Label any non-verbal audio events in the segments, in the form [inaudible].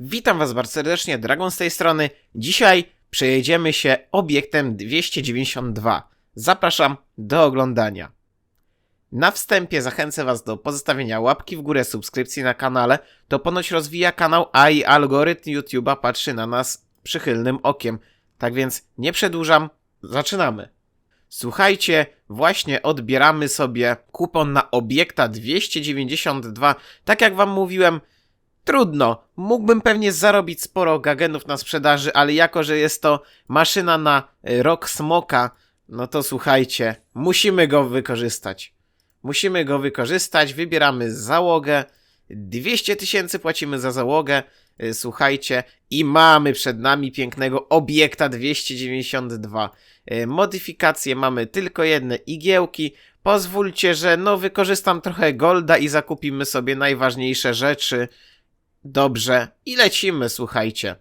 Witam Was bardzo serdecznie, Dragon z tej strony. Dzisiaj przejedziemy się obiektem 292. Zapraszam do oglądania. Na wstępie zachęcę Was do pozostawienia łapki w górę, subskrypcji na kanale. To ponoć rozwija kanał, a i algorytm YouTube'a patrzy na nas przychylnym okiem. Tak więc nie przedłużam, zaczynamy. Słuchajcie, właśnie odbieramy sobie kupon na obiekta 292. Tak jak Wam mówiłem, Trudno. Mógłbym pewnie zarobić sporo gagenów na sprzedaży, ale jako, że jest to maszyna na y, rok smoka, no to słuchajcie, musimy go wykorzystać. Musimy go wykorzystać, wybieramy załogę. 200 tysięcy płacimy za załogę, y, słuchajcie, i mamy przed nami pięknego obiekta 292. Y, Modyfikacje mamy tylko jedne igiełki. Pozwólcie, że no wykorzystam trochę golda i zakupimy sobie najważniejsze rzeczy. Dobrze, i lecimy, słuchajcie.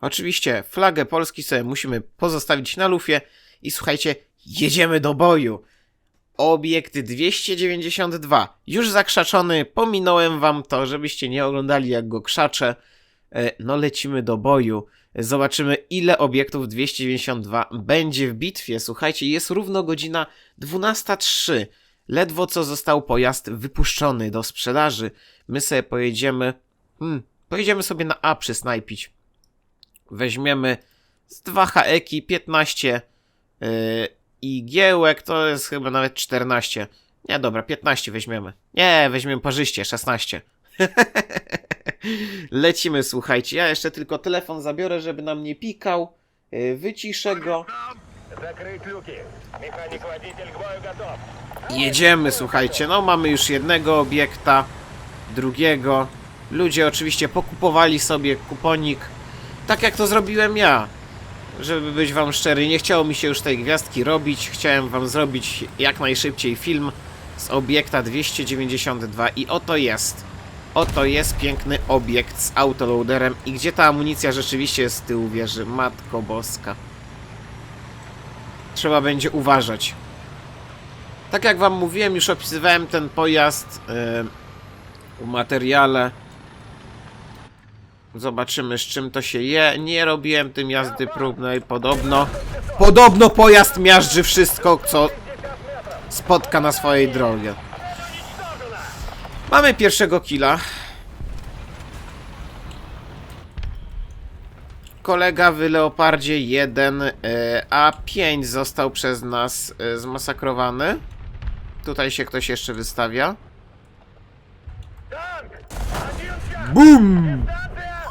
Oczywiście flagę Polski sobie musimy pozostawić na lufie i słuchajcie, jedziemy do boju. Obiekt 292, już zakrzaczony, pominąłem wam to, żebyście nie oglądali jak go krzaczę. E, No lecimy do boju. Zobaczymy ile obiektów 292 będzie w bitwie. Słuchajcie, jest równo godzina 12.03. Ledwo co został pojazd wypuszczony do sprzedaży. My sobie pojedziemy Hmm, pojedziemy sobie na A przysnajpić. Weźmiemy z 2 HEKI 15 yy, igiełek, to jest chyba nawet 14. Nie, dobra, 15 weźmiemy. Nie, weźmiemy parzyście, 16. [laughs] Lecimy, słuchajcie. Ja jeszcze tylko telefon zabiorę, żeby nam nie pikał. Yy, wyciszę go. Jedziemy, słuchajcie. No, mamy już jednego obiekta, drugiego. Ludzie oczywiście pokupowali sobie kuponik, tak jak to zrobiłem ja. Żeby być wam szczery, nie chciało mi się już tej gwiazdki robić. Chciałem wam zrobić jak najszybciej film z obiekta 292 i oto jest. Oto jest piękny obiekt z autoloaderem i gdzie ta amunicja rzeczywiście jest z tyłu wieży. Matko boska. Trzeba będzie uważać. Tak jak wam mówiłem, już opisywałem ten pojazd yy, u materiale. Zobaczymy z czym to się je. Nie robiłem tym jazdy próbnej, podobno. Podobno pojazd miażdży wszystko, co spotka na swojej drodze. Mamy pierwszego killa. Kolega w Leopardzie 1A5 e, został przez nas e, zmasakrowany. Tutaj się ktoś jeszcze wystawia. BUM!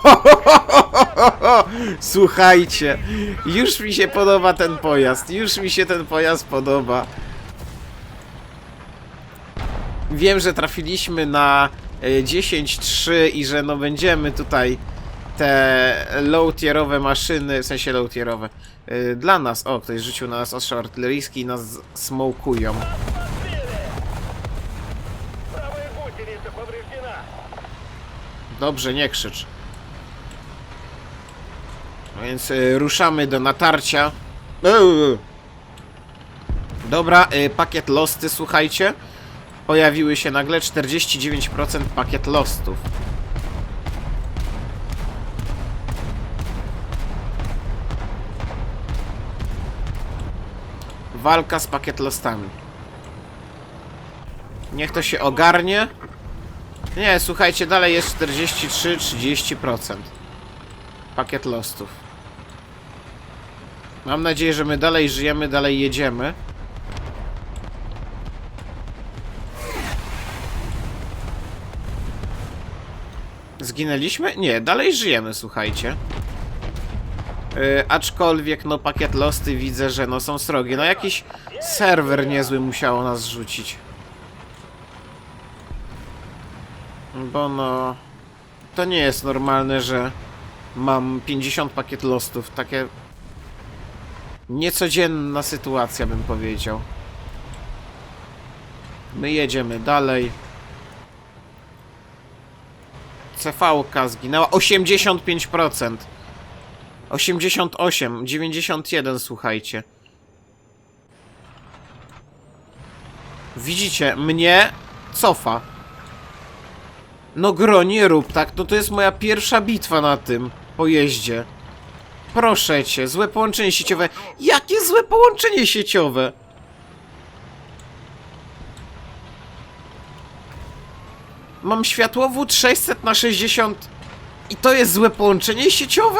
[laughs] Słuchajcie, już mi się podoba ten pojazd. Już mi się ten pojazd podoba. Wiem, że trafiliśmy na e, 10-3 i że no będziemy tutaj te low-tierowe maszyny, w sensie low-tierowe, e, dla nas. O, ktoś rzucił na nas ostrzał artyleryjski i nas smokują. Dobrze, nie krzycz. Więc y, ruszamy do natarcia. Eee. Dobra, y, pakiet losty, słuchajcie. Pojawiły się nagle 49% pakiet lostów. Walka z pakiet lostami. Niech to się ogarnie. Nie, słuchajcie, dalej jest 43-30%. Pakiet lostów. Mam nadzieję, że my dalej żyjemy, dalej jedziemy. Zginęliśmy? Nie, dalej żyjemy, słuchajcie. Yy, aczkolwiek, no, pakiet losty widzę, że no są srogie. No, jakiś serwer niezły musiało nas rzucić. Bo no... To nie jest normalne, że mam 50 pakiet lostów. Takie... Niecodzienna sytuacja, bym powiedział. My jedziemy dalej. CV-ka zginęła. 85%. 88, 91, słuchajcie. Widzicie, mnie cofa. No gro, nie rób tak, no to jest moja pierwsza bitwa na tym pojeździe. Proszę cię, złe połączenie sieciowe. Jakie złe połączenie sieciowe? Mam światłowód 600 na 60 i to jest złe połączenie sieciowe?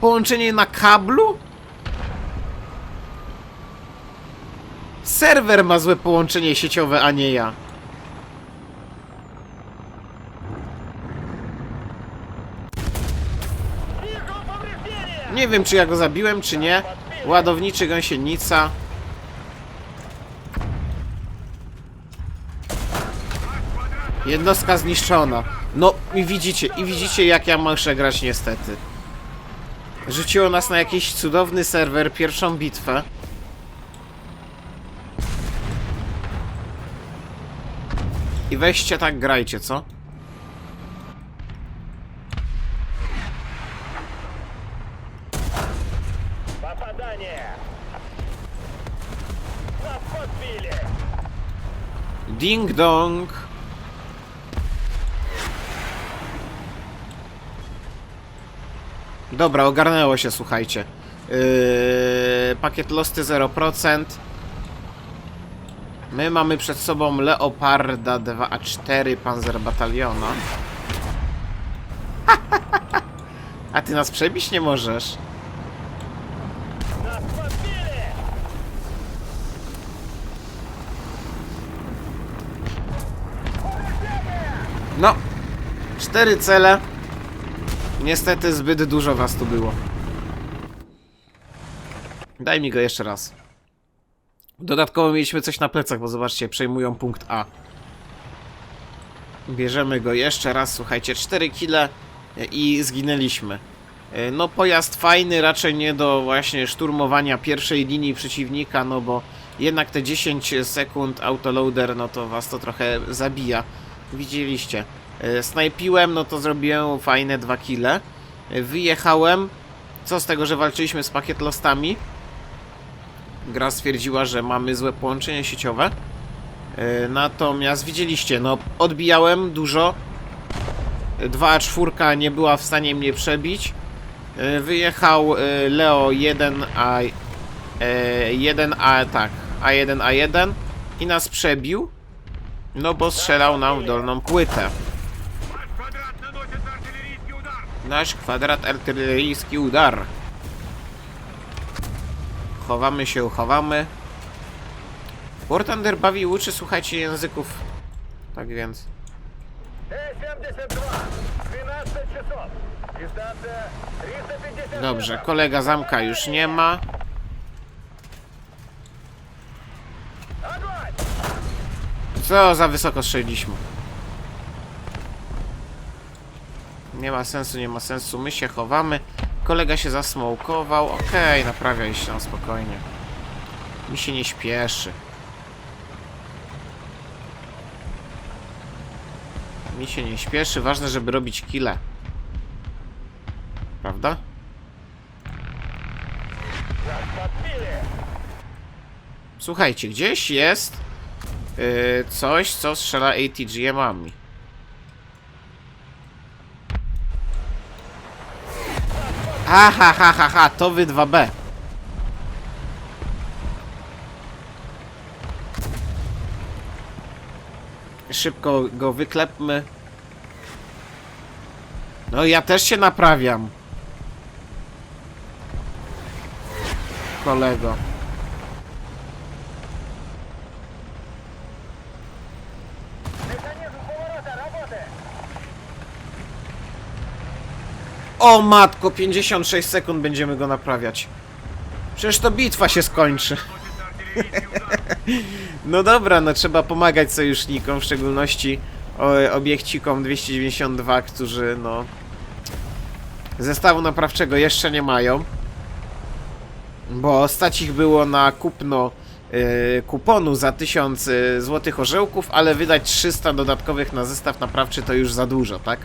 Połączenie na kablu? Serwer ma złe połączenie sieciowe, a nie ja. Nie wiem, czy ja go zabiłem, czy nie. Ładowniczy gąsienica. Jednostka zniszczona. No i widzicie, i widzicie jak ja muszę grać niestety. Rzuciło nas na jakiś cudowny serwer, pierwszą bitwę. I weźcie tak grajcie, co? Ding dong. Dobra, ogarnęło się, słuchajcie. Yy, pakiet Losty 0%. My mamy przed sobą Leoparda 2A4 Panzerbataljona. [laughs] A ty nas przebić nie możesz. No, cztery cele. Niestety zbyt dużo was tu było. Daj mi go jeszcze raz. Dodatkowo mieliśmy coś na plecach, bo zobaczcie, przejmują punkt A. Bierzemy go jeszcze raz, słuchajcie, 4 kile i zginęliśmy. E, No pojazd fajny, raczej nie do właśnie szturmowania pierwszej linii przeciwnika, no bo jednak te 10 sekund autoloader, no to was to trochę zabija. Widzieliście. E, Snajpiłem, no to zrobiłem fajne 2 kile. E, Wyjechałem. Co z tego, że walczyliśmy z pakiet lostami? Gra stwierdziła, że mamy złe połączenie sieciowe. E, Natomiast widzieliście, no odbijałem dużo. 2A4 nie była w stanie mnie przebić. Wyjechał Leo 1A 1A tak, A1 A1 i nas przebił. No bo strzelał nam w dolną płytę. Nasz kwadrat artyleryjski udar. Chowamy się, chowamy. War Thunder bawi uczy, słuchajcie, języków. Tak więc... Dobrze, kolega zamka już nie ma. Co za wysoko strzeliliśmy. Nie ma sensu, nie ma sensu. My się chowamy. Kolega się zasmołkował. Okej, okay, naprawiaj się tam spokojnie. Mi się nie śpieszy. Mi się nie śpieszy. Ważne, żeby robić kile. Prawda? Słuchajcie, gdzieś jest yy, coś, co strzela ATGM-ami. Ha, ha, ha, ha, ha, to wy 2B. Szybko go wyklepmy. No ja też się naprawiam. Kolego. O matko, 56 sekund będziemy go naprawiać. Przecież to bitwa się skończy. [laughs] No dobra, no trzeba pomagać sojusznikom, w szczególności obiekcikom 292, którzy no zestawu naprawczego jeszcze nie mają. Bo stać ich było na kupno y, kuponu za 1000 y, złotych orzełków, ale wydać 300 dodatkowych na zestaw naprawczy to już za dużo, tak?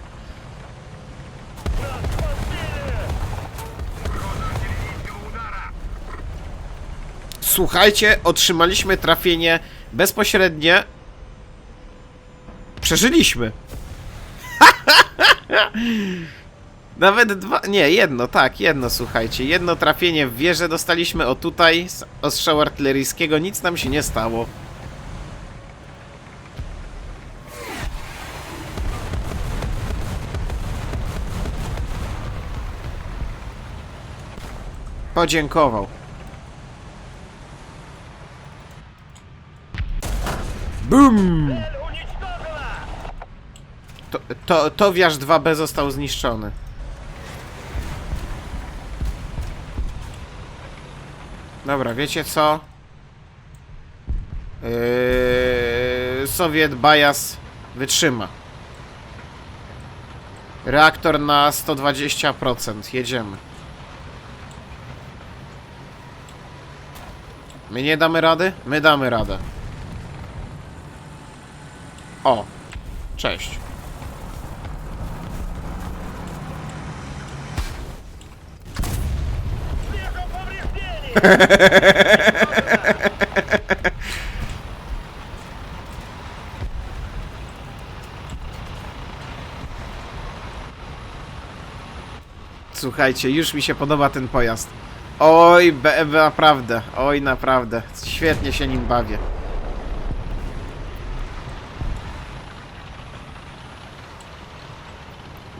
Słuchajcie, otrzymaliśmy trafienie bezpośrednie. Przeżyliśmy. [laughs] Nawet dwa, nie, jedno, tak, jedno, słuchajcie. Jedno trafienie w wieżę dostaliśmy o tutaj z ostrzału artyleryjskiego, nic nam się nie stało. Podziękował. BUM! To, to, to wiarz 2B został zniszczony. Dobra, wiecie co? Yy, Sowiet Bias wytrzyma. Reaktor na 120%. Jedziemy. My nie damy rady? My damy radę. O, cześć. Słuchajcie, już mi się podoba ten pojazd. Oj, be, be, naprawdę, oj naprawdę, świetnie się nim bawię.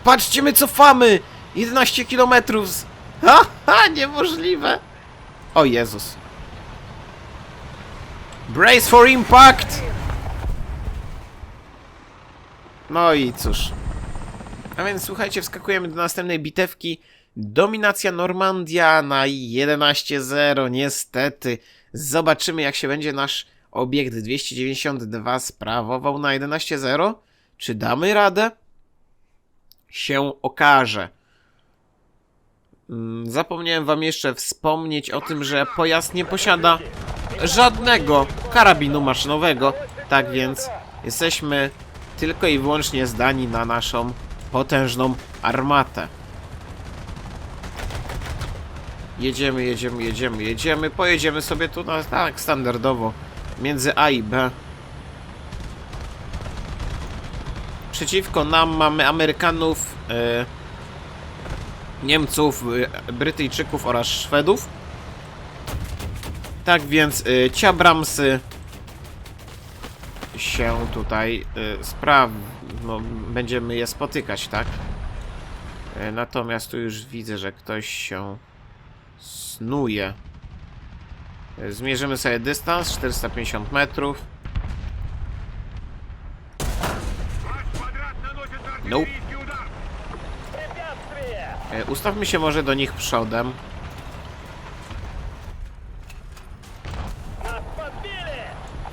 Patrzcie, my cofamy! 11 km! Z... Ha, ha, niemożliwe! O Jezus. Brace for impact! No i cóż. A więc słuchajcie, wskakujemy do następnej bitewki. Dominacja Normandia na 11-0, niestety. Zobaczymy, jak się będzie nasz obiekt 292 sprawował na 11-0. Czy damy radę? Się okaże. Mm, Zapomniałem wam jeszcze wspomnieć o tym, że pojazd nie posiada żadnego karabinu maszynowego. Tak więc jesteśmy tylko i wyłącznie zdani na naszą potężną armatę. Jedziemy, jedziemy, jedziemy, jedziemy. Pojedziemy sobie tu na, tak standardowo między A i B. Przeciwko nam mamy Amerykanów, e, Niemców, e, Brytyjczyków oraz Szwedów. Tak więc e, Ciabramsy się tutaj spraw... No, będziemy je spotykać, tak? Natomiast tu już widzę, że ktoś się snuje. Zmierzymy sobie dystans 450 metrów. Nope. E, ustawmy się może do nich przodem.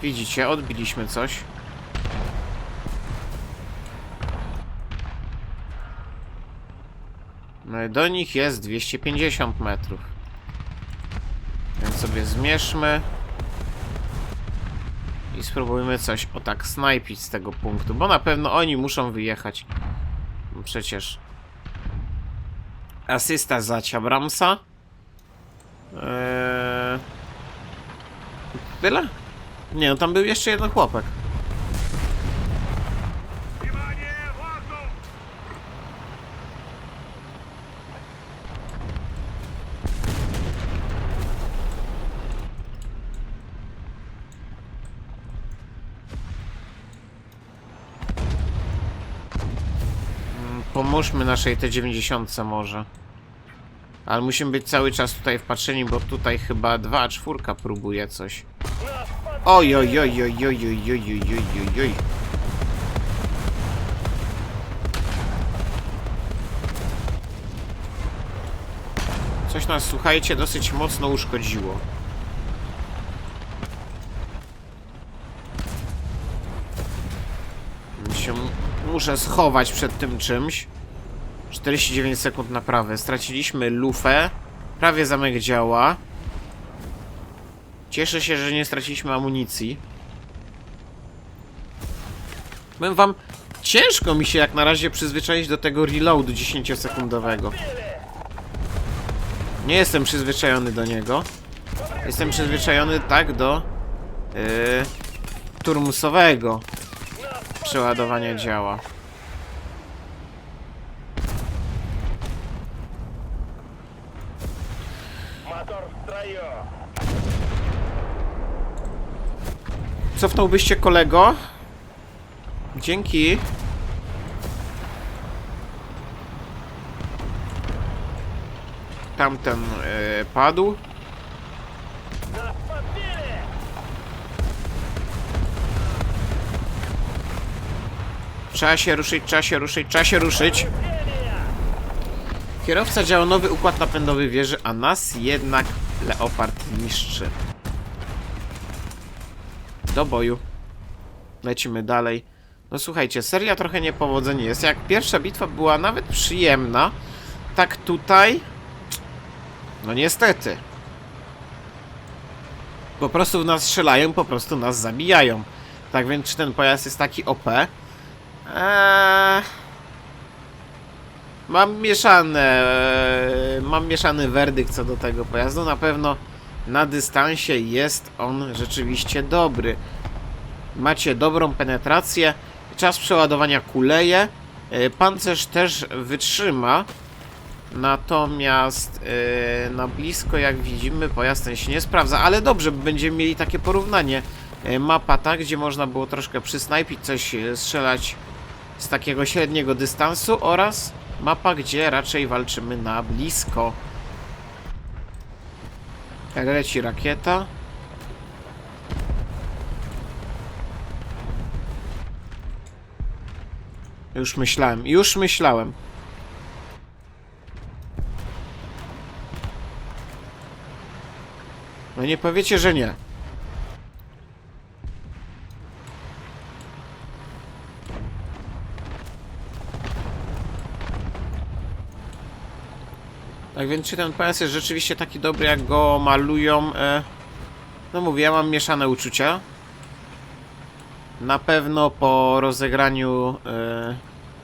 Widzicie, odbiliśmy coś. E, do nich jest 250 metrów. Więc sobie zmierzmy. I spróbujmy coś o tak snajpić z tego punktu, bo na pewno oni muszą wyjechać. Przecież asysta za Ciabramsa. Eee... Tyle? Nie, no tam był jeszcze jeden chłopak. pomóżmy naszej T90 może. Ale musimy być cały czas tutaj wpatrzeni, bo tutaj chyba 2 czwórka próbuje coś. Oj, oj, oj, oj, oj, oj, oj, oj, oj, oj. Coś nas, słuchajcie, dosyć mocno uszkodziło. Muszę schować przed tym czymś. 49 sekund naprawy. Straciliśmy lufę. Prawie zamek działa. Cieszę się, że nie straciliśmy amunicji. Powiem wam, ciężko mi się jak na razie przyzwyczaić do tego reloadu 10-sekundowego. Nie jestem przyzwyczajony do niego. Jestem przyzwyczajony tak do yy, turmusowego przeładowania działa. Ликвидатор в строю. Cofnąłbyście kolego? Dzięki. Tamten e, padł. Нас подбили! Trzeba się ruszyć, trzeba się ruszyć, trzeba się ruszyć. Движение! Kierowca działa nowy układ napędowy wieży, a nas jednak Leopard niszczy. Do boju. Lecimy dalej. No słuchajcie, seria trochę niepowodzenie jest. Jak pierwsza bitwa była nawet przyjemna, tak tutaj... No niestety. Po prostu w nas strzelają, po prostu nas zabijają. Tak więc czy ten pojazd jest taki OP? Eee... Mam mieszane, mam mieszany werdykt co do tego pojazdu. Na pewno na dystansie jest on rzeczywiście dobry. Macie dobrą penetrację, czas przeładowania kuleje, e, pancerz też wytrzyma. Natomiast e, na blisko, jak widzimy, pojazd ten się nie sprawdza, ale dobrze, będziemy mieli takie porównanie. E, Mapa ta, gdzie można było troszkę przysnajpić, coś strzelać z takiego średniego dystansu oraz mapa, gdzie raczej walczymy na blisko. Leci rakieta. Już myślałem, już myślałem. No nie powiecie, że nie. Tak więc czy ten pojazd jest rzeczywiście taki dobry, jak go malują? E, no mówię, ja mam mieszane uczucia. Na pewno po rozegraniu e,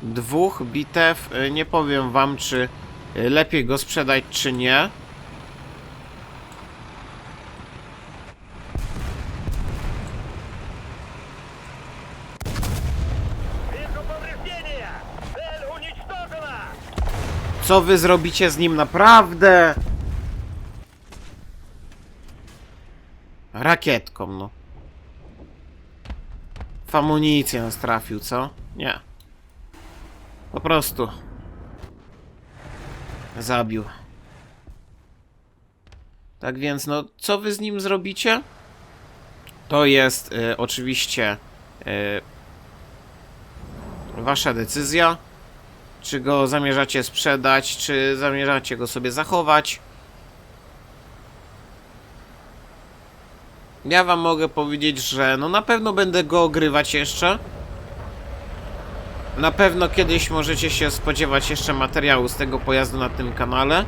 dwóch bitew e, nie powiem wam, czy lepiej go sprzedać, czy nie. Co wy zrobicie z nim naprawdę? Rakietką, no. W amunicję nas trafił, co? Nie. Po prostu. Zabił. Tak więc, no, co wy z nim zrobicie? To jest e, oczywiście e, wasza decyzja czy go zamierzacie sprzedać, czy zamierzacie go sobie zachować. Ja wam mogę powiedzieć, że no na pewno będę go ogrywać jeszcze. Na pewno kiedyś możecie się spodziewać jeszcze materiału z tego pojazdu na tym kanale.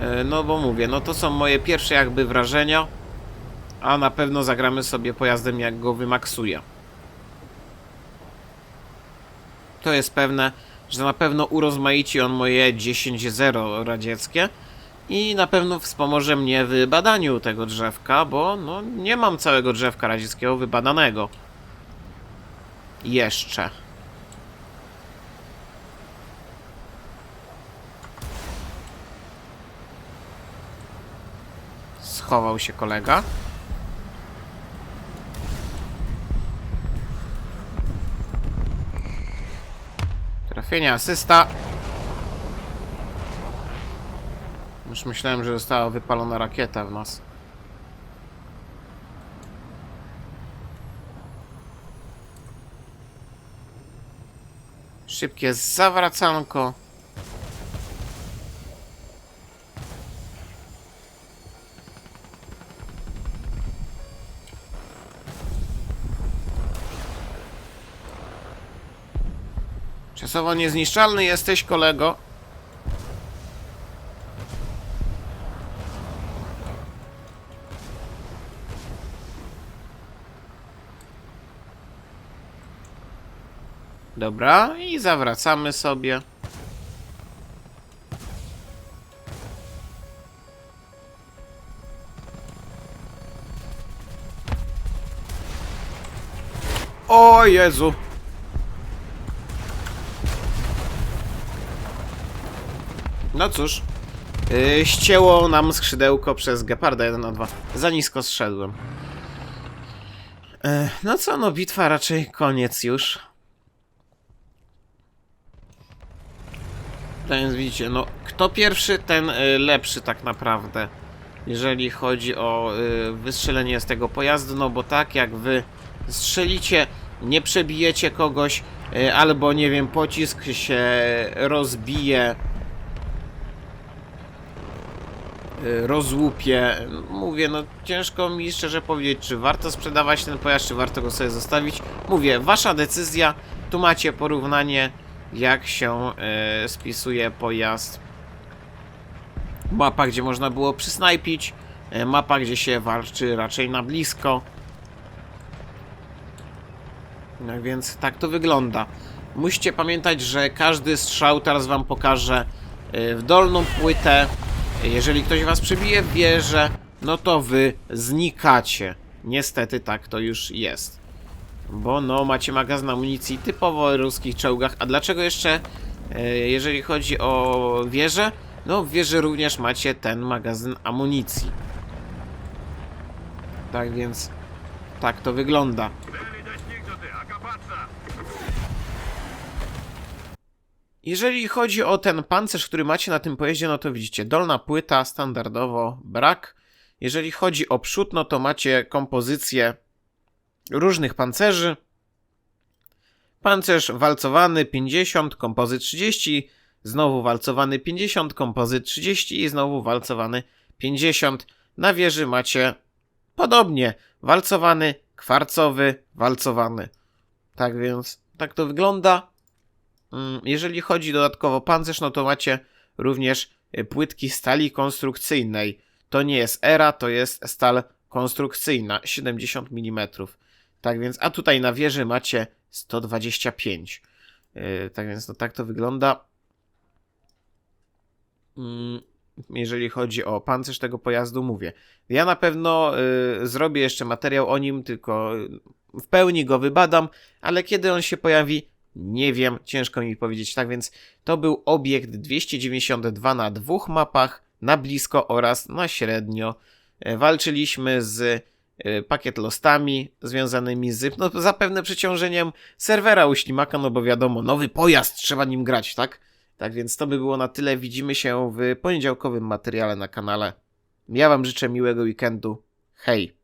E, No bo mówię, no to są moje pierwsze jakby wrażenia. A na pewno zagramy sobie pojazdem jak go wymaksuję. To jest pewne że na pewno urozmaici on moje 10.0 radzieckie i na pewno wspomoże mnie w badaniu tego drzewka, bo no, nie mam całego drzewka radzieckiego wybadanego. Jeszcze. Schował się kolega. Trafienie, asysta. Już myślałem, że została wypalona rakieta w nas. Szybkie zawracanko. Czasowo niezniszczalny jesteś, kolego. Dobra, i zawracamy sobie. O Jezu! No cóż. Yy, ścięło nam skrzydełko przez Geparda 1 na 2. Za nisko zszedłem. E, no co, no bitwa raczej koniec już. To więc widzicie, no kto pierwszy, ten y, lepszy tak naprawdę. Jeżeli chodzi o y, wystrzelenie z tego pojazdu, no bo tak jak wy strzelicie, nie przebijecie kogoś, y, albo nie wiem, pocisk się rozbije, y, rozłupie. Mówię, no ciężko mi szczerze powiedzieć, czy warto sprzedawać ten pojazd, czy warto go sobie zostawić. Mówię, wasza decyzja, tu macie porównanie, jak się y, spisuje pojazd. Mapa, gdzie można było przysnajpić, y, mapa, gdzie się walczy raczej na blisko. No więc tak to wygląda. Musicie pamiętać, że każdy strzał teraz wam pokaże y, w dolną płytę. Jeżeli ktoś was przebije w wieżę, no to wy znikacie. Niestety tak to już jest. Bo no, macie magazyn amunicji typowo o ruskich czołgach. A dlaczego jeszcze, e, jeżeli chodzi o wieżę? No, w wieży również macie ten magazyn amunicji. Tak więc, tak to wygląda. Jeżeli chodzi o ten pancerz, który macie na tym pojeździe, no to widzicie, dolna płyta standardowo brak. Jeżeli chodzi o przód, no to macie kompozycję różnych pancerzy. Pancerz walcowany 50, kompozyt 30, znowu walcowany 50, kompozyt 30 i znowu walcowany 50. Na wieży macie podobnie, walcowany, kwarcowy, walcowany. Tak więc, tak to wygląda. Mm, Jeżeli chodzi dodatkowo pancerz, no to macie również y, płytki stali konstrukcyjnej. To nie jest era, to jest stal konstrukcyjna 70 mm. Tak więc, a tutaj na wieży macie 125. Yy, Tak więc, no tak to wygląda. Mm, Jeżeli chodzi o pancerz tego pojazdu, mówię. Ja na pewno y, zrobię jeszcze materiał o nim, tylko w pełni go wybadam, ale kiedy on się pojawi, nie wiem, ciężko mi powiedzieć. Tak więc to był obiekt 292 na dwóch mapach, na blisko oraz na średnio. E, Walczyliśmy z e, pakiet lostami związanymi z no, zapewne przeciążeniem serwera u Ślimaka, no bo wiadomo, nowy pojazd, trzeba nim grać, tak? Tak więc to by było na tyle. Widzimy się w poniedziałkowym materiale na kanale. Ja Wam życzę miłego weekendu. Hej!